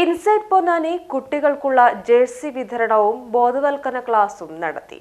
Inside Ponnani കുട്ടികൾക്കുള്ള jersey വിതരണവും ബോധവൽക്കരണ ക്ലാസും നടത്തി.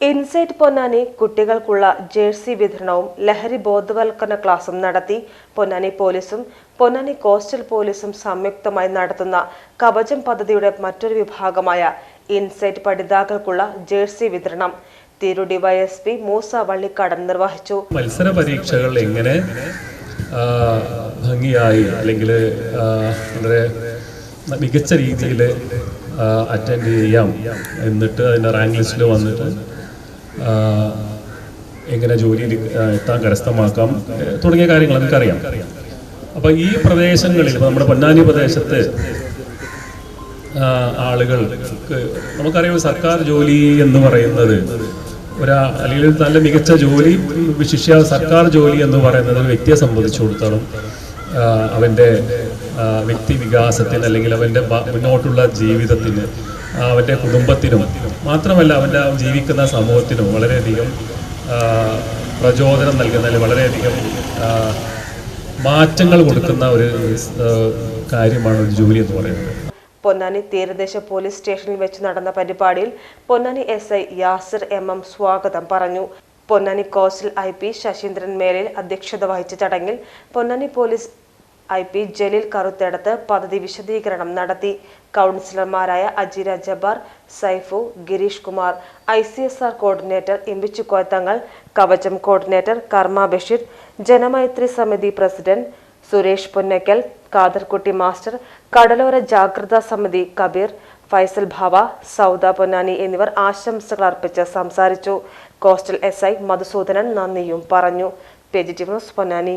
ഇൻസൈറ്റ് പൊന്നാനി കുട്ടികൾക്കുള്ള ജേഴ്സി വിതരണവും ലഹരി ബോധവൽക്കരണ ക്ലാസും നടത്തി. പൊന്നാനി പോലീസും പൊന്നാനി കോസ്റ്റൽ പോലീസും സംയുക്തമായി നടത്തുന്ന കവചം പദ്ധതിയുടെ മറ്റൊരു വിഭാഗമായ ഇൻസൈറ്റ് പഠിതാക്കൾക്കുള്ള ജേഴ്സി വിതരണം തിരു ഡിവൈഎസ്പി മൂസ വള്ളിക്കാടൻ നിർവഹിച്ചു. മത്സര പരീക്ഷകൾ എങ്ങനെ ഭംഗിയായി അല്ലെങ്കിൽ വളരെ മികച്ച രീതിയിൽ അറ്റൻഡ് ചെയ്യാം എന്നിട്ട് അതിന്റെ റാങ്ക് ലിസ്റ്റിൽ വന്നിട്ട് എങ്ങനെ ജോലിയിൽ എത്താൻ കരസ്ഥമാക്കാം തുടങ്ങിയ കാര്യങ്ങൾ നമുക്കറിയാം അപ്പോൾ ഈ പ്രദേശങ്ങളിൽ ഇപ്പോൾ നമ്മുടെ പൊന്നാനി പ്രദേശത്ത് ആളുകൾക്ക് നമുക്കറിയാം സർക്കാർ ജോലി എന്ന് പറയുന്നത് ഒരാ അല്ലെങ്കിൽ നല്ല മികച്ച ജോലി വിശിഷ്യ സർക്കാർ ജോലി എന്ന് പറയുന്നത് ഒരു വ്യക്തിയെ സംബന്ധിച്ചിടത്തോളം അവന്റെ വ്യക്തി വികാസത്തിന് അല്ലെങ്കിൽ അവന്റെ മുന്നോട്ടുള്ള ജീവിതത്തിന് അവന്റെ കുടുംബത്തിനും മാത്രമല്ല അവന്റെ ജീവിക്കുന്ന സമൂഹത്തിനും വളരെയധികം പ്രചോദനം നൽകുന്ന അല്ലെങ്കിൽ വളരെയധികം മാറ്റങ്ങൾ കൊടുക്കുന്ന ഒരു കാര്യമാണ് ഒരു ജോലി എന്ന് പറയുന്നത്. പൊന്നാനി തീരദേശ പോലീസ് സ്റ്റേഷനിൽ വെച്ച് നടന്ന പരിപാടിയിൽ Ponnani S I Yasir M M സ്വാഗതം പറഞ്ഞു. Ponnani coastal I P Sasheendran Melil അധ്യക്ഷത വഹിച്ച ചടങ്ങിൽ Ponnani police I P Jaleel Karuthedath പദ്ധതി വിശദീകരണം നടത്തി. കൗൺസിലർമാരായ Ajira Jabbar Saifu Girish Kumar I C S R coordinator Imbichu Koyathangal Kavacham coordinator Karma Basheer Janamaithri സമിതി പ്രസിഡന്റ് സുരേഷ് പൊന്നയ്ക്കൽ കാദർകുട്ടി മാസ്റ്റർ കടലോര ജാഗ്രതാ സമിതി കബീർ ഫൈസൽ ഭാവ സൗദ പൊന്നാനി എന്നിവർ ആശംസകൾ അർപ്പിച്ച് സംസാരിച്ചു. കോസ്റ്റൽ എസ് ഐ മധുസൂദനൻ നന്ദിയും പറഞ്ഞു. Positive news Ponnani.